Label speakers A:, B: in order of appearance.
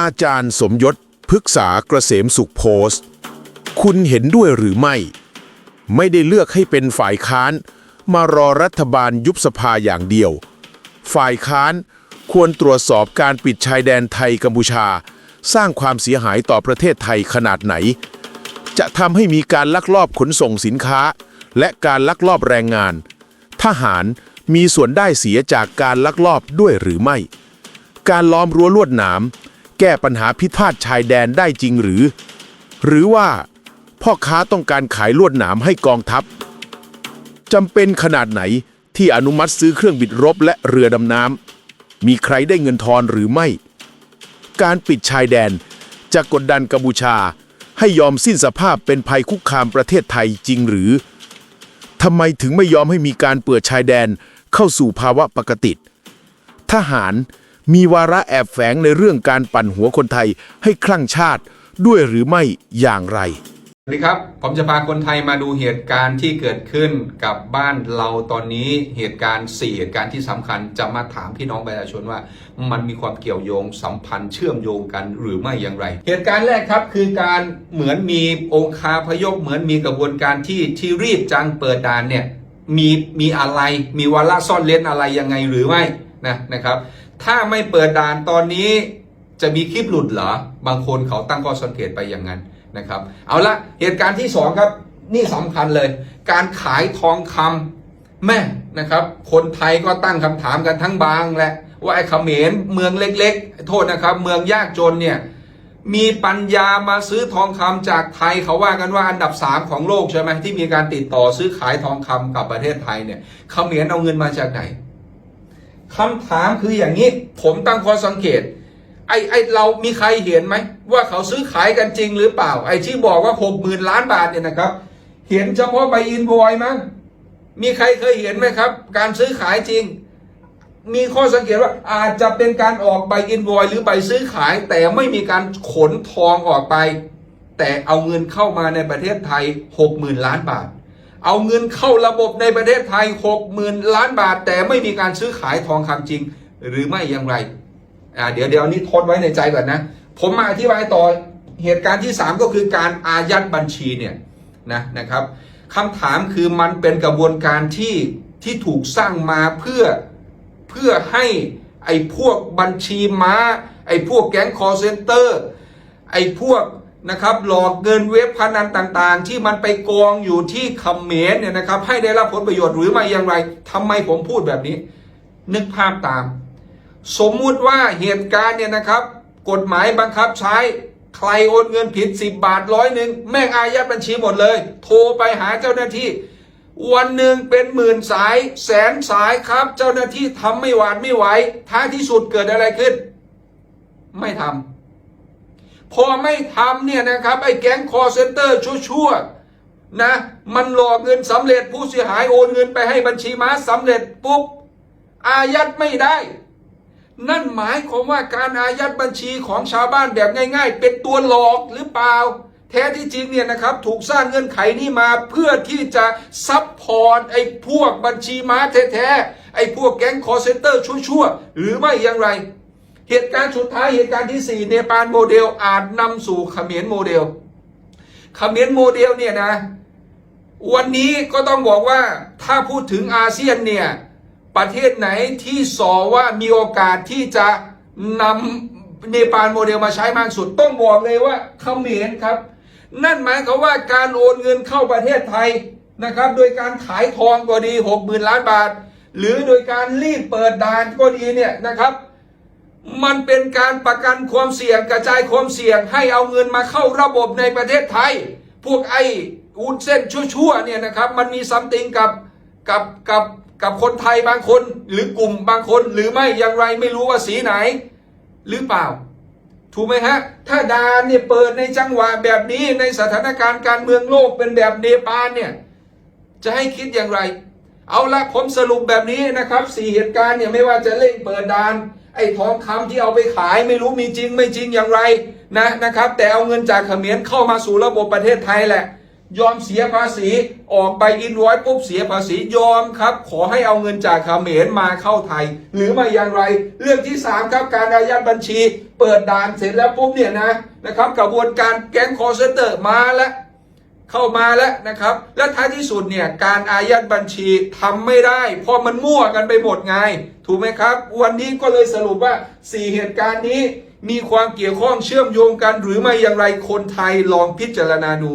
A: อาจารย์สมยศพฤกษากเกษมสุขโพสต์ คุณเห็นด้วยหรือไม่ ไม่ได้เลือกให้เป็นฝ่ายค้าน มารอรัฐบาลยุบสภาอย่างเดียว ฝ่ายค้านควรตรวจสอบการปิดชายแดนไทยกัมพูชา สร้างความเสียหายต่อประเทศไทยขนาดไหน จะทำให้มีการลักลอบขนส่งสินค้า และการลักลอบแรงงาน ทหารมีส่วนได้เสียจากการลักลอบด้วยหรือไม่ การล้อมรั้วลวดหนาม ก้ปัญหาพิพาทชายแดนได้จริงหรือ หรือว่า พ่อค้าต้องการขายลวดหนามให้กองทัพจำเป็นขนาดไหนที่อนุมัติซื้อเครื่องบินรบและเรือดำน้ำมีใครได้เงินทอนหรือไม่ การปิดชายแดนจะกดดันกัมพูชา ให้ยอมสิ้นสภาพเป็นภัยคุกคามประเทศไทยจริงหรือทำไมถึงไม่ยอมให้มีการเปิดชายแดนเข้าสู่ภาวะปกติ ทหาร มีวาระแอบแฝงในเรื่องการปั่นหัวคนไทยให้คลั่งชาติด้วยหรือไม่อย่างไร
B: สวัสดีครับ ผมจะพาคนไทยมาดูเหตุการณ์ที่เกิดขึ้นกับบ้านเราตอนนี้เหตุการณ์4เหตุการณ์ที่สำคัญจะมาถามพี่น้องประชาชนว่า มันมีความเกี่ยวโยงสัมพันธ์เชื่อมโยงกันหรือไม่อย่างไร เหตุการณ์แรกครับคือการเหมือนมีองคาพยพเหมือนมีกระบวนการที่ที่รีบจังเปิดด่านเนี่ยมีมีอะไรมีวาระซ่อนเล้นอะไรยังไงหรือไม่นะนะครับ ถ้าไม่เปิดด่านตอนนี้จะมีคลิปหลุดเหรอ บางคนเขาตั้งข้อสังเกตไปอย่างนั้นนะครับ เอาละเหตุการณ์ที่สองครับ นี่สำคัญเลย การขายทองคำแม่นะครับ คนไทยก็ตั้งคำถามกันทั้งบางแหละว่าไอ้เขมรเมืองเล็กๆ โทษนะครับ เมืองยากจนเนี่ยมีปัญญามาซื้อทองคำจากไทยเขาว่ากันว่าอันดับสามของโลกใช่ไหมที่มีการติดต่อซื้อขายทองคำกับประเทศไทยเนี่ยเขมรเอาเงินมาจากไหน คำถามคืออย่างนี้ ผมตั้งข้อสังเกต ไอ้ไอ้เรามีใครเห็นไหม ว่าเขาซื้อขายกันจริงหรือเปล่า ไอ้ที่บอกว่าหกหมื่นล้านบาทเนี่ยนะครับ เห็นเฉพาะใบอินโวยมั้งมีใครเคยเห็นไหมครับ การซื้อขายจริง มีข้อสังเกตว่าอาจจะเป็นการออกใบอินโวยหรือใบซื้อขาย แต่ไม่มีการขนทองออกไป แต่เอาเงินเข้ามาในประเทศไทยหกหมื่นล้านบาท เอาเงินเข้าระบบในประเทศไทยหกหมื่นล้านบาท แต่ไม่มีการซื้อขายทองคำจริง หรือไม่อย่างไรอ่าเดี๋ยวเดี๋ยวนี้ทดไว้ในใจก่อนนะ ผมมาอธิบายต่อเหตุการณ์ที่ 3 ก็คือการอายัดบัญชีเนี่ยนะนะครับคำถามคือมันเป็นกระบวนการที่ที่ถูกสร้างมาเพื่อเพื่อให้ไอ้พวกบัญชีม้า ไอ้พวกแก๊งคอร์เซนเตอร์ไอ้พวก นะครับหลอกเงินเว็บพนันต่างๆ ที่มันไปกองอยู่ที่คำเขมรเนี่ยนะครับให้ได้รับผลประโยชน์หรือไม่อย่างไรทำไมผมพูดแบบนี้ นึกภาพตาม สมมุติว่าเหตุการณ์เนี่ยนะครับ กฎหมายบังคับใช้ใครโอนเงินผิด 10 บาทร้อยหนึ่งแม่งอายัดบัญชีหมดเลย โทรไปหาเจ้าหน้าที่ วันหนึ่งเป็นหมื่นสายแสนสายครับ เจ้าหน้าที่ทำไม่หวาดไม่ไหวท้ายที่สุดเกิดอะไรขึ้น ไม่ทำ พอไม่ทำเนี่ยนะครับไอ้แก๊งคอร์เซนเตอร์ชั่วๆนะมันหลอกเงินสำเร็จผู้เสียหายโอนเงินไปให้บัญชีม้าสำเร็จปุ๊บอายัดไม่ได้ นั่นหมายความว่าการอายัดบัญชีของชาวบ้านแบบง่าย ๆ เป็นตัวหลอกหรือเปล่า แท้ที่จริงเนี่ยนะครับถูกสร้างเงื่อนไขนี้มาเพื่อที่จะซับพอร์ตไอ้พวกบัญชีม้าแท้ๆไอ้พวกแก๊งคอร์เซนเตอร์ชั่วๆหรือไม่อย่างไร เหตุการณ์สุดท้ายเหตุการณ์ที่ 4 เนปาลโมเดลอาจนำสู่เขมรโมเดลเขมรโมเดลเนี่ยนะ วันนี้ก็ต้องบอกว่าถ้าพูดถึงอาเซียนเนี่ย ประเทศไหนที่สอว่ามีโอกาสที่จะนำเนปาลโมเดลมาใช้มากสุดต้องบอกเลยว่าเขมรครับ นั่นหมายความว่าการโอนเงินเข้าประเทศไทยนะครับ โดยการขายทองก็ดีหกหมื่นล้านบาท หรือโดยการรีบเปิดด่านก็ดีเนี่ยนะครับ มันเป็นการประกันความเสี่ยงกระจายความเสี่ยงให้เอาเงินมาเข้าระบบในประเทศไทย พวกไอ้อุนเส้นชั่วๆเนี่ยนะครับ มันมีซัมติงกับกับกับกับคนไทยบางคน หรือกลุ่มบางคน หรือไม่อย่างไรไม่รู้ว่าสีไหน หรือเปล่า ถูกไหมฮะ ถ้าดานเนี่ยเปิดในจังหวะแบบนี้ในสถานการณ์การเมืองโลกเป็นแบบเนปาลเนี่ยจะให้คิดอย่างไร เอาละผมสรุปแบบนี้นะครับสี่เหตุการณ์เนี่ยไม่ว่าจะเร่งเปิดดาน ไอ้ทองคำที่เอาไปขายไม่รู้มีจริงไม่จริงอย่างไรนะนะครับ แต่เอาเงินจากเขมรเข้ามาสู่ระบบประเทศไทยแหละ ยอมเสียภาษีออกไปอินไว้ปุ๊บเสียภาษียอมครับ ขอให้เอาเงินจากเขมรมาเข้าไทย หรือม่อย่างไร เรื่องที่สามครับการอายัดบัญชี เปิดด่านเสร็จแล้วปุ๊บเนี่ยนะนะครับกระบวนการแก๊งคอร์เซนเตอร์มาแล้ว เข้ามาแล้วนะครับ และท้ายที่สุดเนี่ยการอายัดบัญชีทำไม่ได้ เพราะมันมั่วกันไปหมดไง ถูกไหมครับ วันนี้ก็เลยสรุปว่า 4 เหตุการณ์นี้มีความเกี่ยวข้องเชื่อมโยงกัน หรือไม่อย่างไรคนไทยลองพิจารณาดู